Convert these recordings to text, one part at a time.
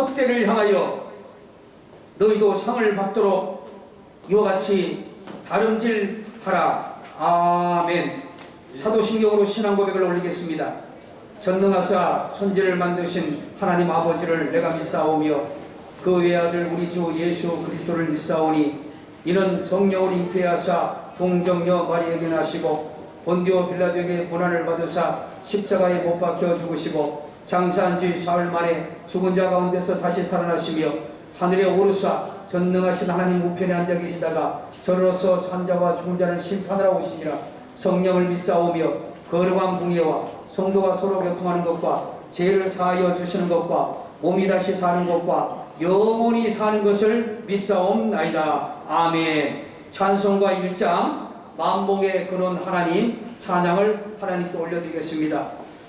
턱대를 향하여 너희도 상을 받도록 이와 같이 다름질하라. 아멘. 사도신경으로 신앙 고백을 올리겠습니다. 전능하사 천지를 만드신 하나님 아버지를 내가 믿사오며 그 외아들 우리 주 예수 그리스도를 믿사오니 이는 성령을 잉태하사 동정녀 마리에게 나시고 본디오 빌라도에게 고난을 받으사 십자가에 못 박혀 죽으시고 장사한 지 사흘 만에 죽은 자 가운데서 다시 살아나시며 하늘에 오르사 전능하신 하나님 우편에 앉아 계시다가 저로서 산자와 죽은 자를 심판하러 오시니라 성령을 믿사오며 거룩한 공예와 성도가 서로 교통하는 것과 죄를 사하여 주시는 것과 몸이 다시 사는 것과 영원히 사는 것을 믿사옵나이다. 아멘. 찬송가 1장 만복의 근원 하나님 찬양을 하나님께 올려드리겠습니다.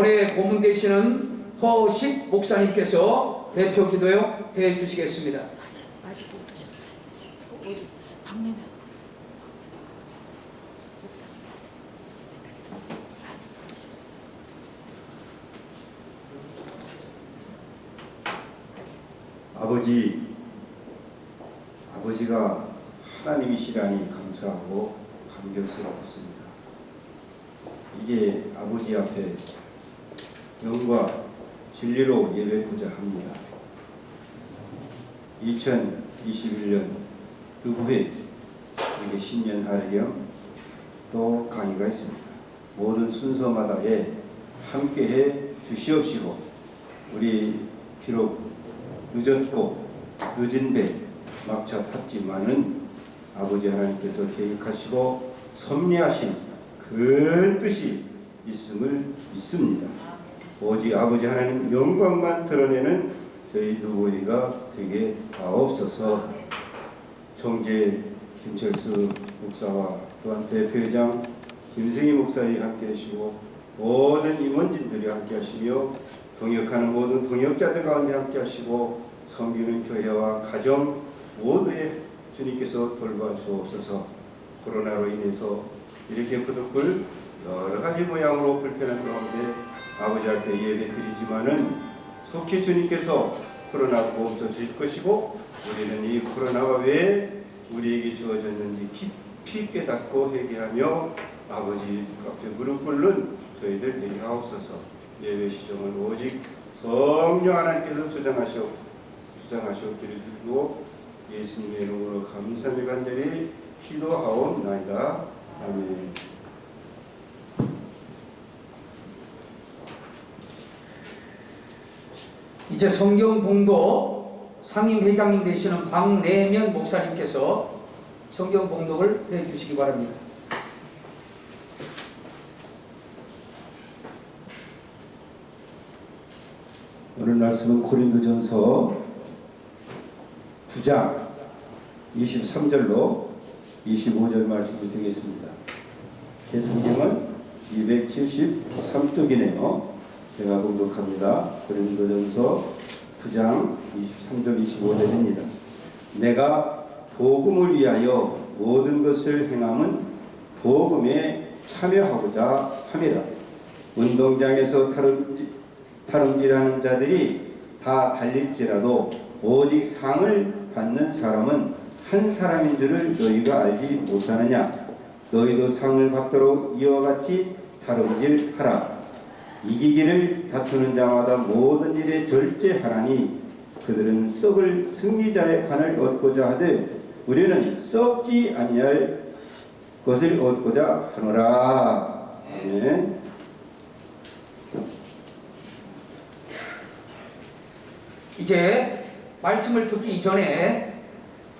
본회 고문 되시는 허식 목사님께서 대표 기도요 해 주시겠습니다. 아직 못 오셨어요. 박내면. 아버지, 아버지가 하나님이시라니 감사하고 감격스럽습니다. 이제 아버지 앞에 영과 진리로 예배고자 합니다. 2021년 두부회 이게 신년 할겸 또 강의가 있습니다. 모든 순서마다에 함께해 주시옵시고 우리 비록 늦었고 늦은 배 막차 탔지만은 아버지 하나님께서 계획하시고 섭리하신 큰 뜻이 있음을 믿습니다. 오직 아버지 하나님 영광만 드러내는 저희 두보이가 되게 하옵소서. 총재 김철수 목사와 또한 대표회장 김승희 목사님 함께 하시고 모든 임원진들이 함께 하시며 동역하는 모든 동역자들 가운데 함께 하시고 섬기는 교회와 가정 모두에 주님께서 돌봐 주옵소서 코로나로 인해서 이렇게 부득불 여러 가지 모양으로 불편한 가운데 아버지 앞에 예배 드리지만은 속히 주님께서 코로나 보험도 주실 것이고 우리는 이 코로나가 왜 우리에게 주어졌는지 깊이 깨닫고 회개하며 아버지 앞에 무릎 꿇는 저희들 되게 하옵소서 예배 시정을 오직 성령 하나님께서 주장하시오 주장하시옵기를 드리고 예수님의 이름으로 감사의 간절히 기도하옵나이다 아멘. 이제 성경 봉독 상임 회장님 되시는 박내면 목사님께서 성경 봉독을 해 주시기 바랍니다. 오늘 말씀은 고린도전서 9장 23절로 25절 말씀이 되겠습니다. 제 성경은 273쪽이네요. 제가 공독합니다. 고린도전서 9장 23절 25절입니다. 내가 복음을 위하여 모든 것을 행함은 복음에 참여하고자 함이라. 운동장에서 타름질, 타름질하는 자들이 다 달릴지라도 오직 상을 받는 사람은 한 사람인 줄을 너희가 알지 못하느냐? 너희도 상을 받도록 이와 같이 다름질하라. 이기기를 다투는 자마다 모든 일에 절제하라니 그들은 썩을 승리자의 관을 얻고자 하되 우리는 썩지 아니할 것을 얻고자 하노라. 아멘. 이제 말씀을 듣기 이전에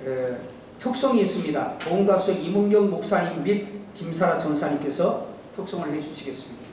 에, 특성이 있습니다. 보험가수 이문경 목사님 및 김사라 전사님께서 특성을 해주시겠습니다.